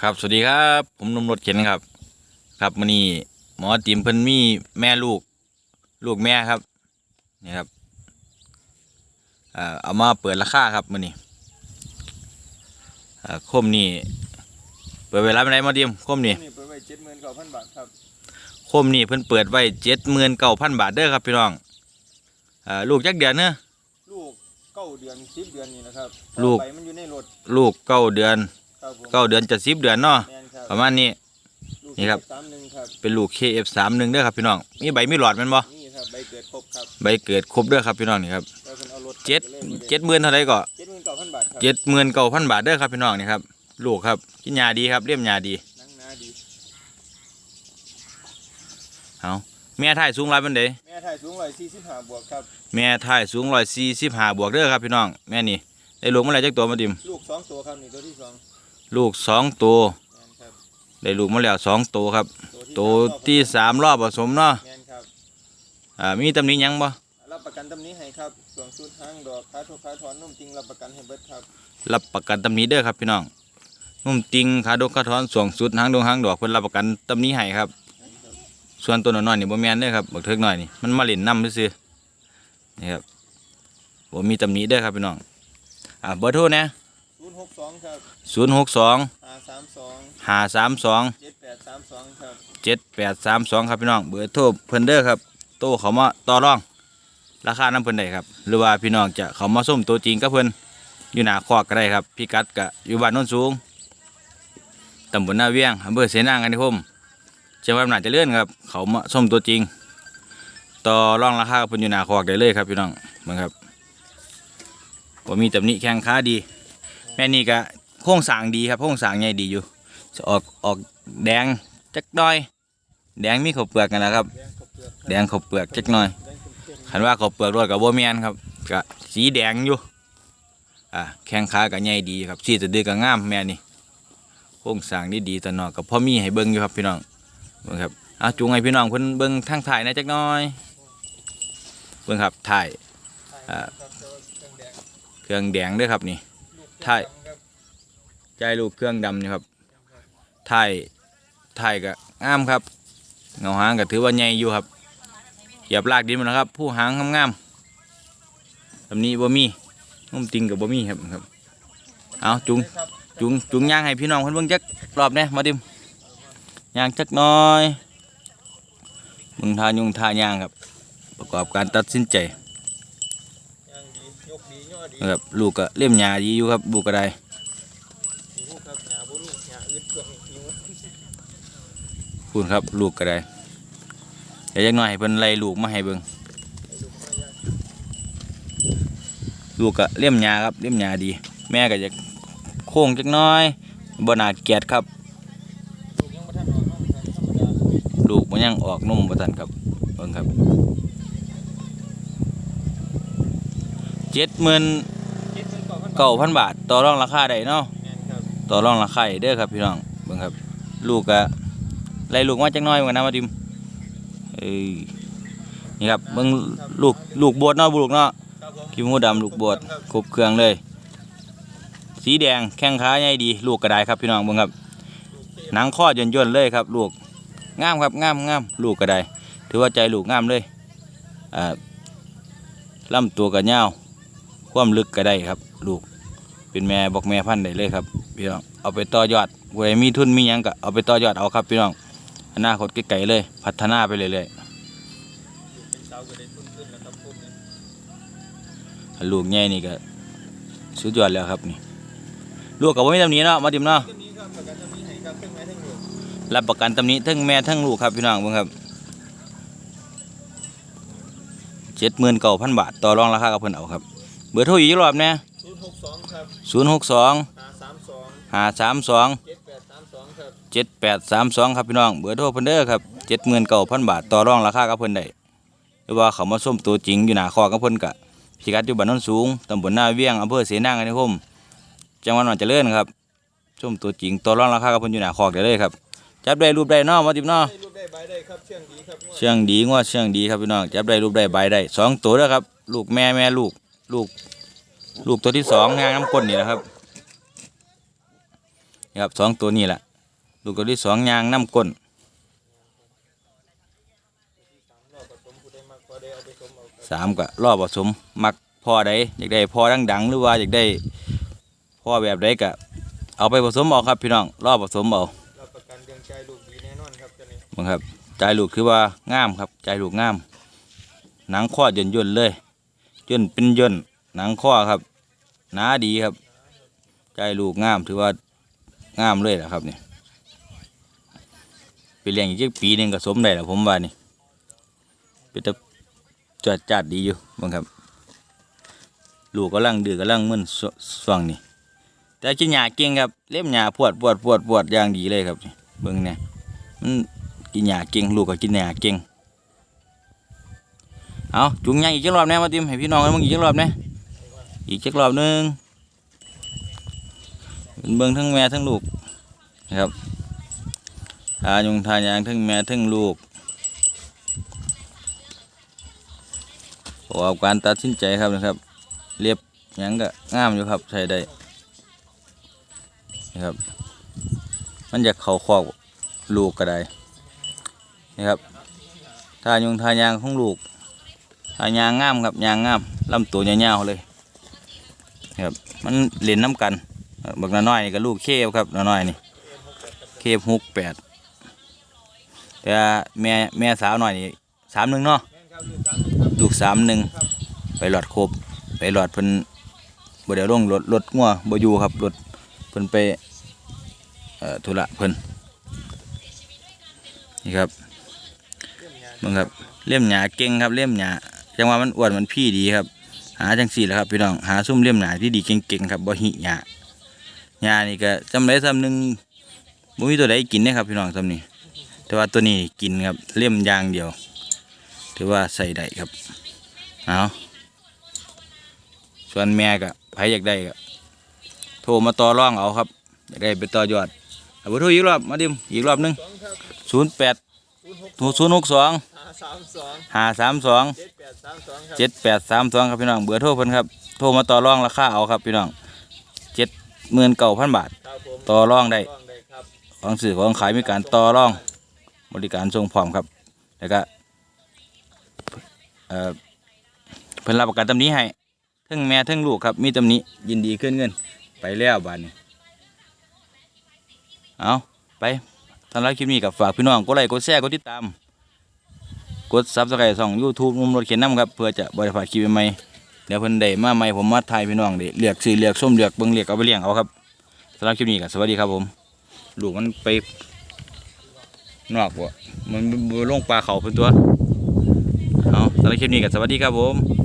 ครับสวัสดีครับ ผมหนมรถเข็นครับ ครับมื้อนี้หมอติมเพิ่นมีแม่ลูก ลูกแม่ครับนี่ครับเอ่อเอามาเปิดราคาครับมื้อนี้เอ่อโคมนี่เปิดไว้รับไหนหมอติมโคมนี่นี่เปิดไว้เจ็ดหมื่นเก้าพันบาทครับโคมนี่เพิ่นเปิดไว้เจ็ดหมื่นเก้าพันบาทเด้อครับพี่น้องเอ่อลูกจักเดือนเนอะลูกเก้าเดือนสิบเดือนนี่นะครับลูกไปมันอยู่ในรถลูกเก้าเดือน ครับผมเก้าเดือนจะสิบเดือนเนาะแมนครับประมาณนี้ ลูกนี่ครับ สามหนึ่งครับเป็นลูก KF31 เด้อครับพี่น้องมีใบมีหลอดแม่นบ่นี่ครับใบเกิดครบครับใบเกิดครบเด้อครับพี่น้องนี่ครับแล้วเพิ่นเอารถเจ็ดเจ็ดหมื่นเท่าไรก็เจ็ดหมื่นเก้าพันบาทครับเจ็ดหมื่นเก้าพันบาทเด้อครับพี่น้องนี่ครับลูกครับกินยาดีครับเลี้ยมยาดีหนังหนาดีเอาแม่ถ่ายสูงร้อยเป็นเดแม่ถ่ายสูงร้อยสี่สิบห้าบวกครับแม่ถ่ายสูงร้อยสี่สิบห้าบวกเด้อครับพี่น้องแม่นี่ได้ลูกเมื่อไหรจักตัวมาดิมลูกสองตัวครับนี่ตัวที่สอง ลูกสองตัวแมนครับได้ลูกมาแล้วสองตัวครับ ตัวตัวที่สามรอบผสมเนาะแมนครับอ่ามีตำหนิหยังบ่รับประกันตำนี้ให้ครับส่วนสุดทางดอกค้าทุกค้าถอนนุ่มจริงรับประกันให้เบิดครับรับประกันตำหนิเด้อครับพี่น้องนุ่มติงขาดกขาทอนสวงสุดหางดงหางดอกเพิ่นรับประกันตำหนิให้ครับแม่นครับส่วนตัวน้อยๆนี่บ่แม่นเด้อครับบักเทิกน้อยนี่มันมาเล่นน้ำซื่อๆนี่ครับบ่มีตำหนิเด้อครับพี่น้องอ่าเบอร์โทรนะ ศูนย์หกสองครับศูนย์หกสองห้าสามสองห้าสามสองเจ็ดแปดสามสองครับเจ็ดแปดสามสองครับพี่น้องเบอร์โทรเพิ่นเด้อครับโตเขามาต่อรอง ราคาน้ำเพิ่นได้ครับ หรือว่าพี่น้องจะเขามาส้มตัวจริงกับเพิ่นอยู่หน้าคอกก็ได้ครับพี่กัดกะอยู่บ้านโน้นสูงตำบลหน้าเวียงอำเภอเสนางกันนิคมจังหวัดอำนาจเจริญครับ เขามาส้มตัวจริง ต่อรองราคากับเพิ่นอยู่หน้าคอกได้เลยครับพี่น้องเหมือนครับว่ามีตำหนิแข้งขาดี แม่นี่ก็โค้งสางดีครับโค้งสางใหญ่ดีอยู่จะออกออกแดงจักหน้อย แดงมีข้าวเปลือกกันนะครับ แดงขอบเปลือกจักหน่อยขันว่าข้าวเปลือกรวดกับโบเมียนครับก็สีแดงอยู่อ่าแข้งขาก็ใหญ่ดีครับสีจะดือก็งามแม่นี่โครงสางนี่ดีตะนอกกับพ่อมีให้เบิ่งอยู่ครับพี่น้องเบิ่งครับเอาจูงให้พี่น้องเพิ่นเบิ่งทางถ่ายนะจักหน่อยเบิ่งครับถ่ายอ่าเครื่องแดงด้วยครับนี่ ถ่ายใจลูกเครื่องดำนี่ครับถ่ายถ่ายก็งามครับเงาหางก็ถือว่าใหญ่อยู่ครับเหยียบลากดินมดแล้วครับ ผู้หางงามๆแบบนี้บ่มีนุ่มติงกับบ่มีครับครับ เอาจุงจุงจุงย่างให้พี่น้องเพิ่นเบิ่งจักรอบแหน่มาดิมย่างจักน้อยมึงทายุงทาย่างครับ ประกอบการตัดสินใจ ย่างดียกดีย่อดี นะครับลูกก็เล่มหญ้าดีอยู่ครับลูกก็ได้หูครับหยาบุนี่หยาอึดเครับลูกก็ได้เดี๋ยวจักหน่อยเพิ่นไล่ลูกมาให้เบิ่งให้ลูกมายางลูกก็เลี่ยมหญ้าครับเลี่ยมหญ้าดี แม่ก็จะโค้งจักน้อยบนาเกียดครับ ลูกยังบ่ทันออกเนาะครับลูกมันยังออกนุ่มบ่ทันครับเบิ่งครับ เจ็ดหมื่นเจ็ดหมื่นเก้าพันบาทเก้าพันบาท ต่อรองราคาได้เนาะแม่นครับต่อรองราคาได้เด้อครับพี่น้องเบิ่งครับ ลูกก็ไล่ลูกมาจักหน้อยเหมือนกันนะมาดิมเอ้ยนี่ครับเบิ่งลูกลูกบวชเนาะลูกเนาะครับผมขี้หมูดำลูกบวชครบเครื่องเลย สีแดงแข้งขาใหญ่ดี ลูกก็ได้ครับพี่น้องเบิ่งครับหนังข้อย่นย่นๆเลยครับ ลูกงามครับงามงามลูกก็ได้ถือว่าใจลูกงามเลยอ่าลำตัวก็ยาว ความลึกก็ได้ครับ ลูก เป็นแม่บอกแม่พันธุ์ได้เลยครับพี่น้องเอาไปต่อยอดผู้ใดมีทุนมียังก็เอาไปต่อยอดเอาครับพี่น้องอนาคตไกลๆเลย พัฒนาไปเรื่อยเป็นสาวก็ได้ทุนขึ้นแล้วครับผมเนี่ยๆลูกใหญ่นี่ก็สุดยอดแล้วครับนี่ลูกกับว่ามีตำหนิเนาะมาดิมเนาะรับประกันจะมีให้ครับเครื่องไม้ทั้งหมดรับประกันตำหนิทั้งแม่ทั้งลูกครับพี่น้องเบิ่งครับเจ็ดหมื่นเก้าพันบาทต่อรองราคากับเพิ่อนเอาครับ เบอร์โทรอีกรอบนะศูนย์หกสองครับศูนย์หกสองหาสามสองห้าสามสองเจ็ดแปดสามสองครับเจ็ดแปดสามสองครับพี่น้อง เบอร์โทรเพิ่นเด้อครับเจ็ดหมื่นเก้าพันบาทต่อรองราคากับเพิ่นได้หรือว่าเขามาส้มตัวจริงอยู่หน้าคอกับเพิ่นกะพิกัดอยู่บ้านโนนสูงตำบลหน้าเวียงอำเภอเสนางกันนิคมจังหวัดหนองเจริญครับส้มตัวจริงต่อรองราคากับเพิ่นอยู่หน้าคอกได้เลยครับจับได้รูปได้เนาะมาติบเนาะได้รูปได้ใบได้ครับเชื่องดีครับเชื่องดีงวดเชื่องดีครับพี่น้องจับได้รูปได้ใบได้สองตัวแล้วครับ ลูกแม่แม่ลูก ลูก ลูกตัวที่สองงางน้ำก้นนี่นะครับนี่ครับสองตัวนี่แหละลูกตัวที่สองยางน้ำก้นสามรอบผสมผู้ได้มากกว่าได้เอาไปสมเอาครับสามก็รอบผสมมักพ่อใดอยากได้พ่อดังๆหรือว่าอยากได้พ่อแบบใดก็เอาไปผสมเอาครับพี่น้องรอบผสมเอารับประกันเรื่องใจลูกดีแน่นอนครับเจ้านี่บังครับใจลูกคือว่างามครับใจลูกงามหนังข้อย่นย่นเลย ย่นเป็นย่นหนังข้อครับหนาดีครับ ใจลูกงามถือว่างามเลยแหละครับเนี่ยไปเลี้ยงอีกจปีหนึ่งก็สมได้แหละผมว่านี่เป็นตะจวดจัดดีอยู่บังครับ ลูกกำลังดื้อกำลังมึนส่วงนี่แต่กินหญ้าเก่งครับเล็บหญ้าปวดปวดปวดปวดอย่างดีเลยครับนี่เบิ่งเนี่ยมันกินหญ้าเก่งลูกก็กินหญ้าเก่ง เอาจุงยังอีกจักรอบแน่มาติมให้พี่น้องมึงอีกจักรอบแน่อีกจักรอบหนึงเป็นเบิ่งทั้งแม่ทั้งลูกนะครับทายุงทายางทั้งแม่ทั้งลูกประกอบการตัดสินใจครับนะครับ เรียบยังก็งามอยู่ครับใช้ได้นะครับ มันจะเข่าคอกลูกก็ได้นี่ครับทายุงทายางของลูก ยางงามครับยางงามลำตัวยาวๆเลยครับมันเล่นน้ำกันบักน้อยนี่ก็ลูกเคฟครับน้อยนี่เคฟหกแปดแต่แม่แม่สาวหน่อยนี่สามหนึ่งเนาะลูกสามหนึ่งไปหลอดครบไปหลอดเพิ่นบ่เดี๋ยวลงรถรถงัวบ่อยู่ครับรถเพิ่นไปธุระเพิ่นนี่ครับมึงครับเลี่ยมหยาเก่งครับเลี่ยมหยา จังว่ามันอ้วนมันพี่ดีครับ หาจังสี่แหละครับพี่น้องหาซุ่มเลี่ยมหยาที่ดีเก่งๆครับบ่หิหยาหยานี่ก็จำได้ซ้ำหนึ่งบ่มีตัวใดกินเด้ครับพี่น้องซ้ำนี่แต่ว่าตัวนี้กินครับเลี่ยมยางเดียว ถือว่าใส่ได้ครับเอาส่วนแม่ก็ใครอยากได้ก็โทรมาต่อร่องเอาครับอยากได้ไปต่อยอดเอาไปโทรอีกรอบมาดิมอีกรอบหนึงสองครับศูนย์แปด ศูนย์หกศูนย์หกสองห้าสามสองห้าสามสองเจ็ดแปดสามสองครับเจ็ดแปดสามสองครับพี่น้องเบอร์โทรเพิ่นครับ โทรมาต่อรองราคาเอาครับพี่น้องเจ็ดหมื่นเก้าพันบาท ครับผมต่อรองได้รองได้ครับของสื่อของขายมีการต่อรอง บริการส่งพร้อมครับ แล้วก็เอ่อเพิ่นรับประกันตำหนี้ให้ทั้งแม่ทั้งลูกครับ มีตำหนี้ยินดีขึ้นเงิน ไปแล้วบาทนี้ เอาไป สำหรับคลิปนี้กับฝากพี่น้องกดไลค์กดแชร์กดติดตาม กดซับสไครต์ช่องยูทูบนุ่มรถเข็นน้ำครับเพื่อจะบริพลาดคลิปใหม่เดี๋ยวเพิ่นได้มาใหม่ผมมาถ่ายพี่น้องเด้เลือกซื้อเลือกส้มเลือกเบิ่งเลือกเอาไปเลี้ยงเอาครับสำหรับคลิปนี้ก็สวัสดีครับผมลูกมันไปนอกวะมันลงปลาเขาเป็นตัวเอาสำหรับคลิปนี้ก็สวัสดีครับผม